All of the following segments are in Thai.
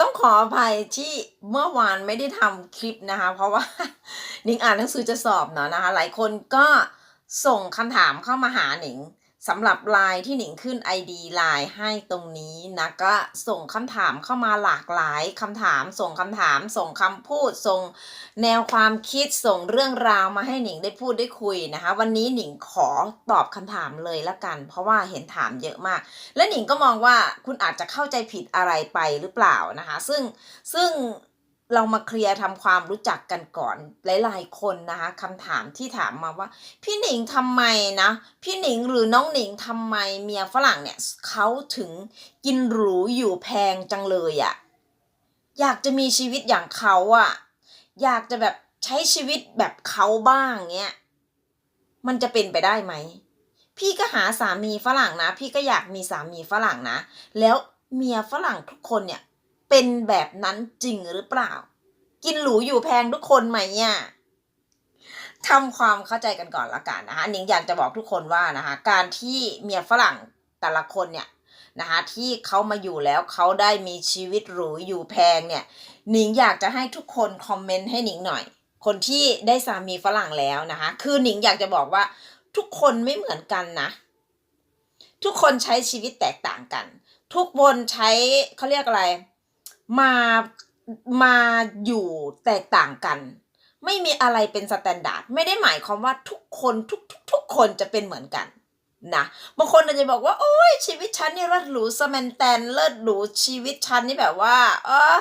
ต้องขออภัยที่เมื่อวานไม่ได้ทำคลิปนะคะ เพราะว่านิงอ่านหนังสือจะสอบเนาะนะคะ หลายคนก็ส่งคำถามเข้ามาหาหนิง สำหรับไลน์ที่หนิงขึ้น ID ไลน์ให้ตรงนี้นะก็ส่งคำถามเข้ามาหลากหลายคำถาม ส่งคำถาม ส่งคำพูด ส่งแนวความคิดส่งเรื่องราวมาให้หนิงได้พูดได้คุยนะคะ วันนี้หนิงขอตอบคำถามเลยละกัน เพราะว่าเห็นถามเยอะมาก และหนิงก็มองว่าคุณอาจจะเข้าใจผิดอะไรไปหรือเปล่านะคะ ซึ่งซึ่ง เรามาเคลียร์ทำความรู้จักกันก่อนหลายๆคนนะคะคำถามที่ถามมาว่า พี่หนิงทำไมนะพี่หนิงหรือน้องหนิงทำไมเมียฝรั่งเนี่ยเขาถึงกินหรูอยู่แพงจังเลยอะอยากจะมีชีวิตอย่างเขาอะอยากจะแบบใช้ชีวิตแบบเขาบ้างเงี้ยมันจะเป็นไปได้ไหม พี่ก็หาสามีฝรั่งนะ พี่ก็อยากมีสามีฝรั่งนะ แล้วเมียฝรั่งทุกคนเนี่ย เป็นแบบนั้นจริงหรือเปล่า กินหรูอยู่แพงทุกคนไหมเนี่ยทำความเข้าใจกันก่อนละกันนะคะนิงอยากจะบอกทุกคนว่านะคะ การที่เมียฝรั่งแต่ละคนเนี่ยนะคะที่เขามาอยู่แล้วเขาได้มีชีวิตหรูอยู่แพงเนี่ยหนิงอยากจะให้ทุกคนคอมเมนต์ให้หนิงหน่อย คนที่ได้สามีฝรั่งแล้วนะคะ คือหนิงอยากจะบอกว่าทุกคนไม่เหมือนกันนะ ทุกคนใช้ชีวิตแตกต่างกัน ทุกคนใช้เขาเรียกอะไร มามาอยู่แตกต่างกัน ไม่มีอะไรเป็นสแตนดาร์ดไม่ได้หมายความว่าทุกคนทุกทุกทุกคนจะเป็นเหมือนกันนะบางคนอาจจะบอกว่า โอ้ยชีวิตฉันนี่เลิศหรูสแมนแตนเลิศหรูชีวิตฉันนี่แบบว่า เออ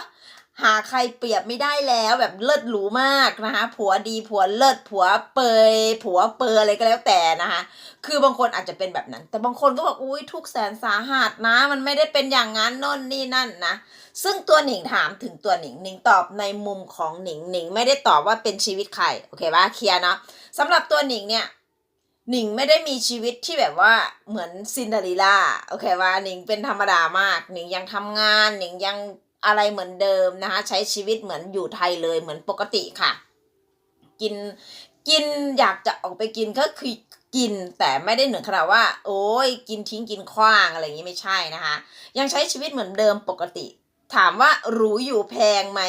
หาใครเปรียบไม่ได้แล้วแบบเลิศหรูมากนะคะผัวดีผัวเลิศผัวเปยผัวเปออะไรก็แล้วแต่นะคะคือบางคนอาจจะเป็นแบบนั้น แต่บางคนก็บอกอุ้ยทุกแสนสาหัสนะ มันไม่ได้เป็นอย่างนั้นน่นนี่นั่นนะซึ่งตัวหนิงถามถึงตัวหนิงหนิงตอบในมุมของหนิงหนิงไม่ได้ตอบว่าเป็นชีวิตใครโอเคปะเคลียร์เนาะสำหรับตัวหนิงเนี่ยหนิงไม่ได้มีชีวิตที่แบบว่าเหมือนซินเดอเรลล่าโอเคว่าหนิงเป็นธรรมดามาก หนิงยังทำงานหนิงยัง อะไรเหมือนเดิมนะคะ ใช้ชีวิตเหมือนอยู่ไทยเลยเหมือนปกติค่ะ กินกินอยากจะออกไปกินก็คือกินแต่ไม่ได้เหนือขนาดว่า โอ้ยกินทิ้งกินขว้างอะไรอย่างนี้ไม่ใช่นะคะ ยังใช้ชีวิตเหมือนเดิมปกติ ถามว่าหรูอยู่แพงไหม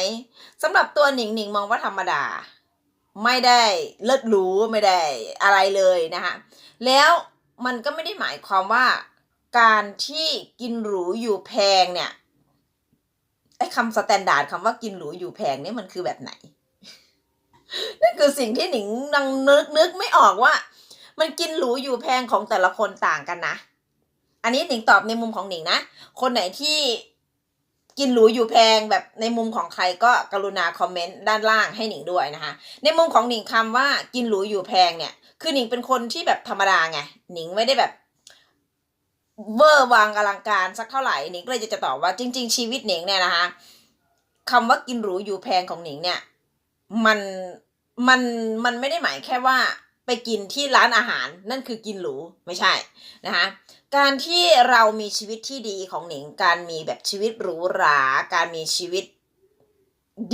สำหรับตัวหนิงหนิงมองว่าธรรมดา ไม่ได้เลิศหรูไม่ได้อะไรเลยนะคะแล้วมันก็ไม่ได้หมายความว่าการที่กินหรูอยู่แพงเนี่ย ไอ้คำสแตนดาร์ดคำว่ากินหรูอยู่แพงเนี่ยมันคือแบบไหน นั่นคือสิ่งที่หนิงนังนึกนึกไม่ออกว่า มันกินหรูอยู่แพงของแต่ละคนต่างกันนะ อันนี้หนิงตอบในมุมของหนิงนะ คนไหนที่กินหรูอยู่แพงแบบในมุมของใครก็กรุณาคอมเมนต์ด้านล่างให้หนิงด้วยนะคะ ในมุมของหนิงคำว่ากินหรูอยู่แพงเนี่ย คือหนิงเป็นคนที่แบบธรรมดาไง หนิงไม่ได้แบบ เวอร์วางอลังการสักเท่าไหร่หนิงก็เลยจะจะตอบว่าจริง ๆ ชีวิตหนิงเนี่ยนะคะคำว่ากินหรูอยู่แพงของหนิงเนี่ย มันมันมันไม่ได้หมายแค่ว่าไปกินที่ร้านอาหารนั่นคือกินหรูไม่ใช่นะคะการที่เรามีชีวิตที่ดีของหนิง การมีแบบชีวิตหรูหรา การมีชีวิต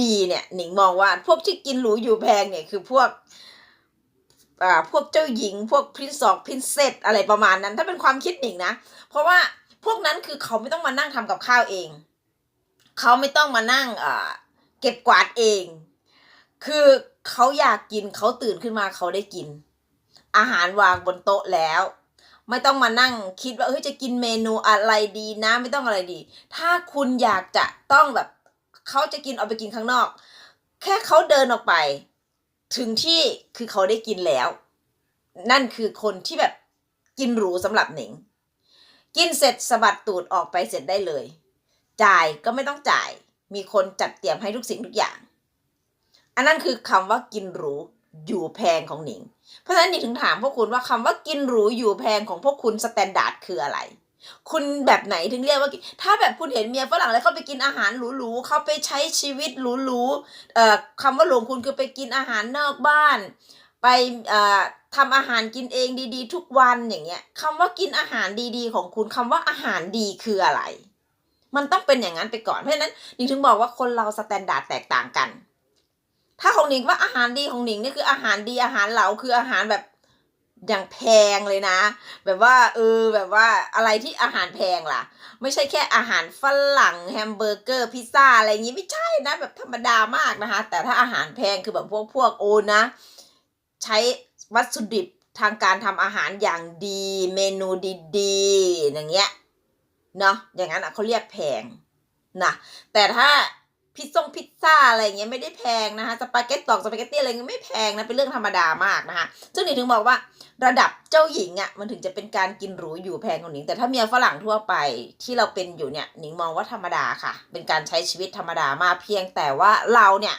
ดีเนี่ยหนิงมองว่าพวกที่กินหรูอยู่แพงเนี่ยคือพวก อ่าพวกเจ้าหญิงพวกพรินซ์อกพรินเซสอะไรประมาณนั้น ถ้าเป็นความคิดหนิงนะ เพราะว่าพวกนั้นคือเขาไม่ต้องมานั่งทำกับข้าวเอง เขาไม่ต้องมานั่งอ่าเก็บกวาดเอง คือเขาอยากกินเขาตื่นขึ้นมาเขาได้กิน อาหารวางบนโต๊ะแล้ว ไม่ต้องมานั่งคิดว่าเฮ้ยจะกินเมนูอะไรดีนะ ไม่ต้องอะไรดี ถ้าคุณอยากจะต้องแบบเขาจะกินเอาไปกินข้างนอก แค่เขาเดินออกไป ถึงที่คือเขาได้กินแล้ว นั่นคือคนที่แบบกินหรูสำหรับหนิง กินเสร็จสะบัดตูดออกไปเสร็จได้เลย จ่ายก็ไม่ต้องจ่าย มีคนจัดเตรียมให้ทุกสิ่งทุกอย่าง อันนั้นคือคำว่ากินหรูอยู่แพงของหนิง เพราะฉะนั้นหนิงถึงถามพวกคุณว่าคำว่ากินหรูอยู่แพงของพวกคุณสแตนดาร์ดคืออะไร คุณแบบไหนถึงเรียกว่ากินถ้าแบบคุณเห็นเมียฝรั่งแล้วเขาไปกินอาหารหรูๆเขาไปใช้ชีวิตหรูๆเอ่อคำว่าหลวงคุณคือไปกินอาหารนอกบ้าน ไปเอ่อทำอาหารกินเองดีๆ ทุกวันอย่างเงี้ยคำว่ากินอาหารดีๆ ของคุณคำว่าอาหารดีคืออะไร มันต้องเป็นอย่างนั้นไปก่อนเพราะฉะนั้นหนิงถึงบอกว่าคนเราสแตนดาร์ดแตกต่างกัน ถ้าของหนิงว่าอาหารดีของหนิงนี่คืออาหารดีอาหารเหลาคืออาหารแบบ อยังแพงเลยนะ แบบว่าเออแบบว่าอะไรที่อาหารแพงล่ะ ไม่ใช่แค่อาหารฝรั่งแฮมเบอร์เกอร์พิซซ่าอะไรอย่างงี้ไม่ใช่นะแบบธรรมดามากนะคะ แต่ถ้าอาหารแพงคือแบบพวกพวกโอนะ ใช้วัตถุดิบทางการทำอาหารอย่างดี เมนูดีๆอย่างเงี้ยเนาะอย่างนั้นอะเขาเรียกแพงนะแต่ถ้า พิซซ่งพิซซ่าอะไรเงี้ยไม่ได้แพงนะคะสปาเกตตอกสปาเกตตี้อะไรเงี้ยไม่แพงนะเป็นเรื่องธรรมดามากนะคะซึ่งหนิงถึงบอกว่าระดับเจ้าหญิงอะ่ะมันถึงจะเป็นการกินหรูอยู่แพงของหนิงแต่ถ้าเมียฝรั่งทั่วไปที่เราเป็นอยู่เนี่ยหนิงมองว่าธรรมดาค่ะ เป็นการใช้ชีวิตธรรมดามากเพียงแต่ว่าเราเนี่ย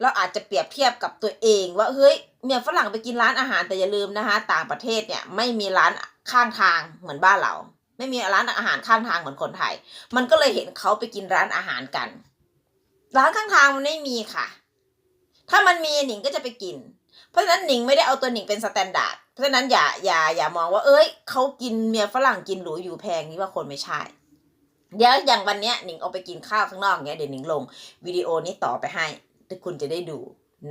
เราอาจจะเปรียบเทียบกับตัวเองว่าเฮ้ยเมียฝรั่งไปกินร้านอาหารแต่อย่าลืมนะคะต่างประเทศเนี่ยไม่มีร้านข้างทางเหมือนบ้านเรา ไม่มีร้านอาหารข้างทางเหมือนคนไทย มันก็เลยเห็นเขาไปกินร้านอาหารกัน ร้านข้างทางมันไม่มีค่ะ ถ้ามันมีหนิงก็จะไปกิน เพราะฉะนั้นหนิงไม่ได้เอาตัวหนิงเป็นสแตนดาร์ด เพราะฉะนั้นอย่าอย่าอย่ามองว่า เอ้ยเขากินเมียฝรั่งกินหรูอยู่แพงนี่ว่าคนไม่ใช่ เดี๋ยวอย่างวันเนี้ยหนิงเอาไปกินข้าวข้างนอกเนี้ยเดี๋ยวหนิงลงวิดีโอนี้ต่อไปให้ทุกคุณจะได้ดู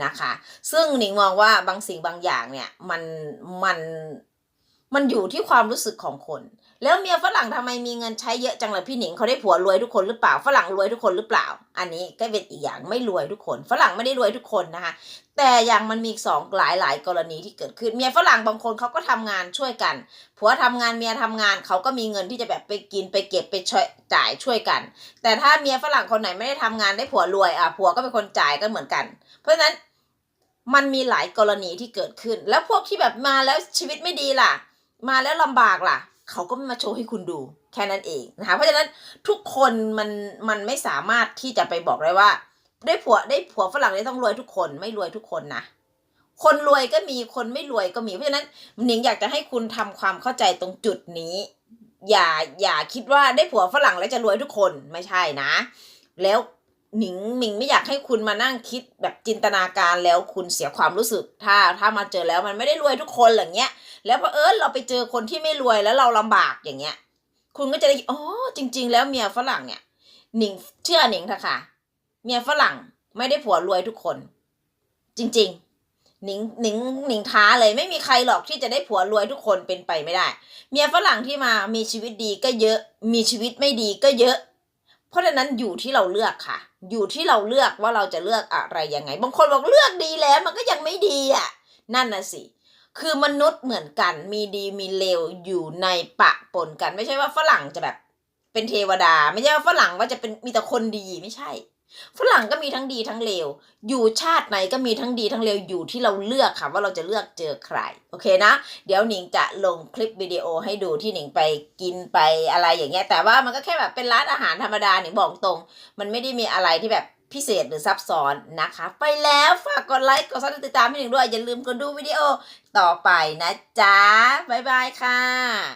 นะคะ ซึ่งหนิงมองว่าบางสิ่งบางอย่างเนี่ยมันมันมันอยู่ที่ความรู้สึกของคน แล้วเมียฝรั่งทำไมมีเงินใช้เยอะจังเลยพี่หนิงเขาได้ผัวรวยทุกคนหรือเปล่า ฝรั่งรวยทุกคนหรือเปล่า อันนี้ก็เป็นอีกอย่างไม่รวยทุกคน ฝรั่งไม่ได้รวยทุกคนนะคะแต่อย่างมันมีสองหลายหลายกรณีที่เกิดขึ้นเมียฝรั่งบางคนเขาก็ทำงานช่วยกันผัวทำงานเมียทำงานเขาก็มีเงินที่จะแบบไปกินไปเก็บไปช่วยจ่ายช่วยกัน แต่ถ้าเมียฝรั่งคนไหนไม่ได้ทำงานได้ผัวรวยอะผัวก็เป็นคนจ่ายก็เหมือนกัน เพราะฉะนั้นมันมีหลายกรณีที่เกิดขึ้น แล้วพวกที่แบบมาแล้วชีวิตไม่ดีล่ะ มาแล้วลำบากล่ะ เขาก็ไม่มาโชว์ให้คุณดูแค่นั้นเองนะคะเพราะฉะนั้นทุกคนมันมันไม่สามารถที่จะไปบอกได้ว่า ได้ผัวได้ผัวฝรั่งได้ต้องรวยทุกคนไม่รวยทุกคนนะคนรวยก็มีคนไม่รวยก็มีเพราะฉะนั้นหนิงอยากจะให้คุณทำความเข้าใจตรงจุดนี้ อย่าอย่าคิดว่าได้ผัวฝรั่งแล้วจะรวยทุกคนไม่ใช่นะ แล้ว หนิงหนิงไม่อยากให้คุณมานั่งคิดแบบจินตนาการแล้วคุณเสียความรู้สึก ถ้าถ้ามาเจอแล้วมันไม่ได้รวยทุกคนอย่างเงี้ย แล้วพอเผอิญเราไปเจอคนที่ไม่รวยแล้วเราลำบากอย่างเงี้ย คุณก็จะได้อ๋อจริง ๆ แล้วเมียฝรั่งเนี่ยหนิงเชื่อหนิงเถอะค่ะ เมียฝรั่งไม่ได้ผัวรวยทุกคน จริง ๆ หนิงหนิงหนิงท้าเลยไม่มีใครหรอกที่จะได้ผัวรวยทุกคนเป็นไปไม่ได้ เมียฝรั่งที่มามีชีวิตดีก็เยอะ มีชีวิตไม่ดีก็เยอะ เพราะฉะนั้นอยู่ที่เราเลือกค่ะ อยู่ที่เราเลือกว่าเราจะเลือกอะไรยังไง บางคนบอกเลือกดีแล้วมันก็ยังไม่ดีอะ นั่นน่ะสิ คือมนุษย์เหมือนกัน มีดีมีเลวอยู่ในปะปนกัน ไม่ใช่ว่าฝรั่งจะแบบเป็นเทวดา ไม่ใช่ว่าฝรั่งว่าจะเป็นมีแต่คนดีไม่ใช่ ฝรั่งก็มีทั้งดีทั้งเลว อยู่ชาติไหนก็มีทั้งดีทั้งเลวอยู่ที่เราเลือกค่ะว่าเราจะเลือกเจอใคร โอเคนะ เดี๋ยวหนิงจะลงคลิปวิดีโอให้ดูที่หนิงไปกินไปอะไรอย่างเงี้ย แต่ว่ามันก็แค่แบบเป็นร้านอาหารธรรมดาหนิงบอกตรง มันไม่ได้มีอะไรที่แบบพิเศษหรือซับซ้อนนะคะ ไปแล้วฝากกดไลค์กดซับติดตามให้หนิงด้วย อย่าลืมกดดูวิดีโอต่อไปนะจ๊ะบ๊ายบายค่ะ